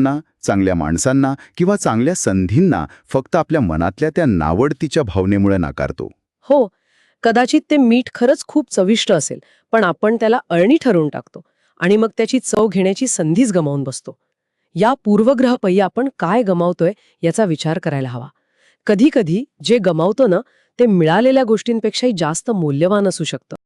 लोकांना चांगल्या माणसांना किंवा चांगल्या संधींना फक्त आपल्या मनातल्या त्या नावडतीच्या भावनेमुळे नाकारतो. हो कदाचित ते मीठ खरंच खूप चविष्ट असेल पण आपण त्याला अळणी ठरवून टाकतो आणि मग त्याची चव घेण्याची संधीच गमावून बसतो. या पूर्वग्रहपैकी आपण काय गमावतोय याचा विचार करायला हवा. कधी कधी जे गमावतो ना ते मिळालेल्या गोष्टींपेक्षाही जास्त मूल्यवान असू शकतं.